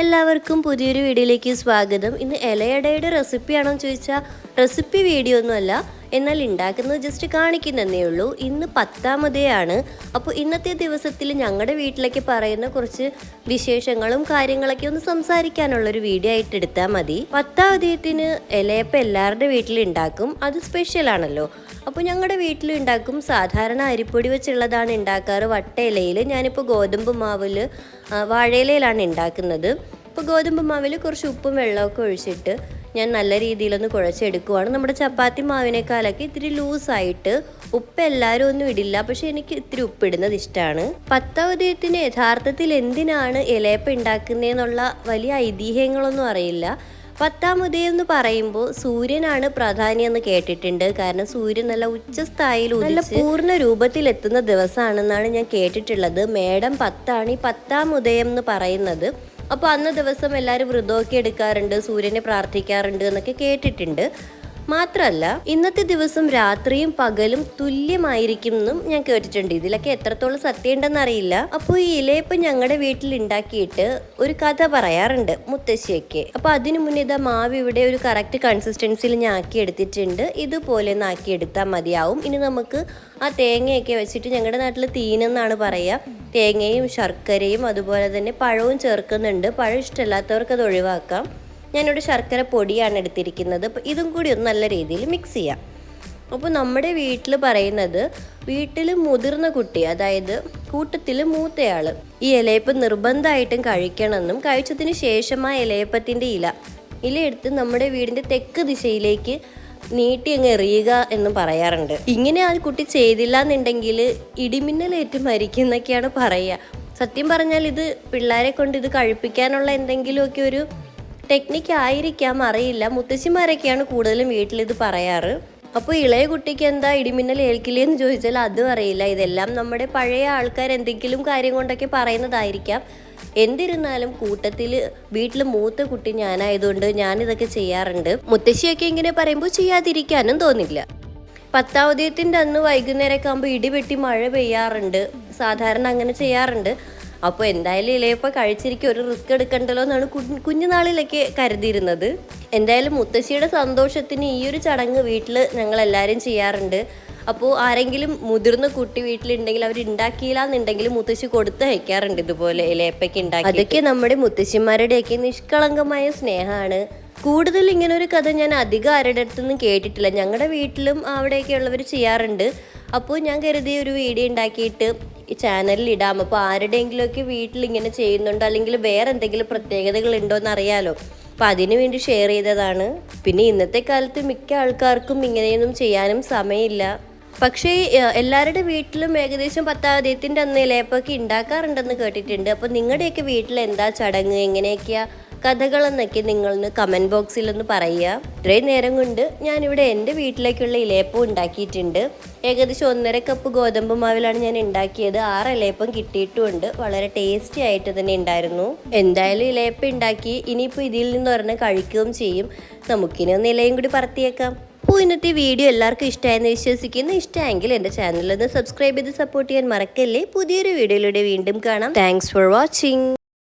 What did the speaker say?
എല്ലാവർക്കും പുതിയൊരു വീഡിയോയിലേക്ക് സ്വാഗതം. ഇന്ന് ഇലയടയുടെ റെസിപ്പിയാണോ ചോദിച്ചാൽ റെസിപ്പി വീഡിയോ ഒന്നുമല്ല. എന്നാൽ ഉണ്ടാക്കുന്നത് ജസ്റ്റ് കാണിക്കുന്നതേ ഉള്ളൂ. ഇന്ന് പത്താമതയാണ്. അപ്പോൾ ഇന്നത്തെ ദിവസത്തിൽ ഞങ്ങളുടെ വീട്ടിലേക്ക് പറയുന്ന കുറച്ച് വിശേഷങ്ങളും കാര്യങ്ങളൊക്കെ ഒന്ന് സംസാരിക്കാനുള്ളൊരു വീഡിയോ ആയിട്ട് എടുത്താൽ മതി. പത്താമതയത്തിന് ഇലയപ്പം എല്ലാവരുടെ വീട്ടിലുണ്ടാക്കും അത് സ്പെഷ്യൽ ആണല്ലോ. അപ്പോൾ ഞങ്ങളുടെ വീട്ടിൽ ഉണ്ടാക്കും സാധാരണ അരിപ്പൊടി വെച്ചുള്ളതാണ് ഉണ്ടാക്കാറ് വട്ടയിലയിൽ ഞാനിപ്പോൾ ഗോതമ്പ് മാവിൽ വാഴയിലയിലാണ് ഉണ്ടാക്കുന്നത് ഇപ്പോൾ ഗോതമ്പ് മാവിൽ കുറച്ച് ഉപ്പും വെള്ളമൊക്കെ ഒഴിച്ചിട്ട് ഞാൻ നല്ല രീതിയിലൊന്ന് കുഴച്ചെടുക്കുവാണ്. നമ്മുടെ ചപ്പാത്തി മാവിനേക്കാളൊക്കെ ഇത്തിരി ലൂസായിട്ട് ഉപ്പ് എല്ലാവരും ഒന്നും ഇടില്ല പക്ഷെ എനിക്ക് ഇത്തിരി ഉപ്പിടുന്നത് ഇഷ്ടമാണ് പത്താവതയത്തിന് യഥാർത്ഥത്തിൽ എന്തിനാണ് ഇലയപ്പ ഉണ്ടാക്കുന്നതെന്നുള്ള വലിയ ഐതിഹ്യങ്ങളൊന്നും അറിയില്ല. പത്താം ഉദയം എന്ന് പറയുമ്പോൾ സൂര്യനാണ് പ്രാധാന്യം എന്ന് കേട്ടിട്ടുണ്ട്. കാരണം സൂര്യൻ നല്ല ഉച്ചസ്ഥായിയിൽ നല്ല പൂർണ രൂപത്തിലെത്തുന്ന ദിവസമാണെന്നാണ് ഞാൻ കേട്ടിട്ടുള്ളത്. മേടം പത്താണ് ഈ പത്താം ഉദയം എന്ന് പറയുന്നത്. അപ്പോൾ അന്ന് ദിവസം എല്ലാവരും വ്രതമൊക്കെ എടുക്കാറുണ്ട് സൂര്യനെ പ്രാർത്ഥിക്കാറുണ്ട് എന്നൊക്കെ കേട്ടിട്ടുണ്ട്. മാത്രമല്ല ഇന്നത്തെ ദിവസം രാത്രിയും പകലും തുല്യമായിരിക്കും എന്നും ഞാൻ കേട്ടിട്ടുണ്ട്. ഇതിലൊക്കെ എത്രത്തോളം സത്യമുണ്ടെന്ന് അറിയില്ല. അപ്പോൾ ഈ ഇലയപ്പം ഞങ്ങളുടെ വീട്ടിൽ ഉണ്ടാക്കിയിട്ട് ഒരു കഥ പറയാറുണ്ട് മുത്തശ്ശിയൊക്കെ. അപ്പോൾ അതിനു മുന്നേ ഇതാ മാവ് ഇവിടെ ഒരു കറക്റ്റ് കൺസിസ്റ്റൻസിയിൽ ഞാൻ ആക്കി എടുത്തിട്ടുണ്ട്. ഇതുപോലെ ഒന്ന് ആക്കി എടുത്താൽ മതിയാവും. ഇനി നമുക്ക് ആ തേങ്ങയൊക്കെ വെച്ചിട്ട് ഞങ്ങളുടെ നാട്ടിൽ തീനെന്നാണ് പറയുക തേങ്ങയും ശർക്കരയും അതുപോലെ തന്നെ പഴവും ചേർക്കുന്നുണ്ട്. പഴം ഇഷ്ടമല്ലാത്തവർക്ക് അത് ഒഴിവാക്കാം. ഞാനിവിടെ ശർക്കര പൊടിയാണ് എടുത്തിരിക്കുന്നത്. അപ്പോൾ ഇതും കൂടി ഒന്ന് നല്ല രീതിയിൽ മിക്സ് ചെയ്യാം. അപ്പോൾ നമ്മുടെ വീട്ടിൽ പറയുന്നത് വീട്ടിൽ മുതിർന്ന കുട്ടി അതായത് കൂട്ടത്തിൽ മൂത്തയാൾ ഈ ഇലയപ്പം നിർബന്ധമായിട്ടും കഴിക്കണമെന്നും കഴിച്ചതിന് ശേഷം ആ ഇലയപ്പത്തിന്റെ ഇല ഇല എടുത്ത് നമ്മുടെ വീടിന്റെ തെക്ക് ദിശയിലേക്ക് നീട്ടി അങ്ങ് എറിയുക എന്ന് പറയാറുണ്ട്. ഇങ്ങനെ ആ കുട്ടി ചെയ്തില്ല എന്നുണ്ടെങ്കിൽ ഇടിമിന്നലേറ്റ് മരിക്കുന്നൊക്കെയാണ് പറയുക. സത്യം പറഞ്ഞാൽ ഇത് പിള്ളേരെ കൊണ്ട് ഇത് കഴിപ്പിക്കാനുള്ള എന്തെങ്കിലുമൊക്കെ ഒരു ടെക്നിക്ക് ആയിരിക്കാം അറിയില്ല. മുത്തശ്ശിമാരൊക്കെയാണ് കൂടുതലും വീട്ടിൽ ഇത് പറയാറ്. അപ്പോൾ ഇളയ കുട്ടിക്ക് എന്താ ഇടിമിന്നൽ ഏൽക്കില്ലേ എന്ന് ചോദിച്ചാൽ അതും അറിയില്ല. ഇതെല്ലാം നമ്മുടെ പഴയ ആൾക്കാർ എന്തെങ്കിലും കാര്യം കൊണ്ടൊക്കെ പറയുന്നതായിരിക്കാം. എന്തിരുന്നാലും കൂട്ടത്തിൽ വീട്ടിൽ മൂത്ത കുട്ടി ഞാനായതുകൊണ്ട് ഞാനിതൊക്കെ ചെയ്യാറുണ്ട്. മുത്തശ്ശിയൊക്കെ ഇങ്ങനെ പറയുമ്പോൾ ചെയ്യാതിരിക്കാനും തോന്നില്ല. പത്താവതയത്തിന്റെ അന്ന് വൈകുന്നേരമൊക്കെ ആകുമ്പോൾ ഇടിവെട്ടി മഴ പെയ്യാറുണ്ട്. സാധാരണ അങ്ങനെ ചെയ്യാറുണ്ട്. അപ്പോൾ എന്തായാലും ഇളയപ്പ കഴിച്ചിരിക്കും ഒരു റിസ്ക് എടുക്കണ്ടല്ലോ എന്നാണ് കുഞ്ഞുനാളിലൊക്കെ കരുതിയിരുന്നത്. എന്തായാലും മുത്തശ്ശിയുടെ സന്തോഷത്തിന് ഈ ഒരു ചടങ്ങ് വീട്ടിൽ ഞങ്ങൾ എല്ലാവരും ചെയ്യാറുണ്ട്. അപ്പോൾ ആരെങ്കിലും മുതിർന്ന കുട്ടി വീട്ടിലുണ്ടെങ്കിൽ അവർ ഉണ്ടാക്കിയില്ല എന്നുണ്ടെങ്കിൽ മുത്തശ്ശി കൊടുത്ത് അയക്കാറുണ്ട് ഇതുപോലെ ഇലയപ്പയ്ക്ക് ഉണ്ടാക്കി അതൊക്കെ നമ്മുടെ മുത്തശ്ശിമാരുടെയൊക്കെ നിഷ്കളങ്കമായ സ്നേഹമാണ് കൂടുതൽ ഇങ്ങനെ ഒരു കഥ ഞാൻ അധികം ആരുടെ അടുത്തൊന്നും കേട്ടിട്ടില്ല. ഞങ്ങളുടെ വീട്ടിലും അവിടെയൊക്കെ ഉള്ളവർ ചെയ്യാറുണ്ട്. അപ്പോൾ ഞാൻ കരുതി ഒരു വീഡിയോ ഉണ്ടാക്കിയിട്ട് ഈ ചാനലിൽ ഇടാം. അപ്പോൾ ആരുടെയെങ്കിലുമൊക്കെ വീട്ടിൽ ഇങ്ങനെ ചെയ്യുന്നുണ്ടോ? അല്ലെങ്കിൽ വേറെ എന്തെങ്കിലും പ്രത്യേകതകൾ ഉണ്ടോ എന്ന് അറിയാലോ അപ്പം അതിനു വേണ്ടി ഷെയർ ചെയ്തതാണ്. പിന്നെ ഇന്നത്തെ കാലത്ത് മിക്ക ആൾക്കാർക്കും ഇങ്ങനെയൊന്നും ചെയ്യാനും സമയമില്ല. പക്ഷേ എല്ലാവരുടെ വീട്ടിലും ഏകദേശം പത്താവതയത്തിന്റെ അന്ന് ഇലയപ്പൊക്കെ ഉണ്ടാക്കാറുണ്ടെന്ന് കേട്ടിട്ടുണ്ട്. അപ്പോൾ നിങ്ങളുടെയൊക്കെ വീട്ടിൽ എന്താ ചടങ്ങ്? എങ്ങനെയൊക്കെയാണ് കഥകളെന്നൊക്കെ നിങ്ങളൊന്ന് കമന്റ് ബോക്സിൽ ഒന്ന് പറയുക. ഇത്രയും നേരം കൊണ്ട് ഞാനിവിടെ എന്റെ വീട്ടിലേക്കുള്ള ഇലയപ്പം ഉണ്ടാക്കിയിട്ടുണ്ട്. ഏകദേശം ഒന്നര കപ്പ് ഗോതമ്പ് മാവിലാണ് ഞാൻ ഉണ്ടാക്കിയത്. ആറ് ഇലയപ്പം കിട്ടിയിട്ടുമുണ്ട്. വളരെ ടേസ്റ്റി ആയിട്ട് തന്നെ ഉണ്ടായിരുന്നു. എന്തായാലും ഇലയപ്പം ഉണ്ടാക്കി ഇനിയിപ്പോൾ ഇതിൽ നിന്ന് ഒരെണ്ണം കഴിക്കുകയും ചെയ്യും. നമുക്കിനി ഒന്ന് ഇലയും കൂടി പറത്തിയേക്കാം. അപ്പോൾ ഇന്നത്തെ വീഡിയോ എല്ലാവർക്കും ഇഷ്ടമായെന്ന് വിശ്വസിക്കുന്നു. ഇഷ്ടമെങ്കിൽ എന്റെ ചാനലൊന്ന് സബ്സ്ക്രൈബ് ചെയ്ത് സപ്പോർട്ട് ചെയ്യാൻ മറക്കല്ലേ? പുതിയൊരു വീഡിയോയിലൂടെ വീണ്ടും കാണാം. Thanks for watching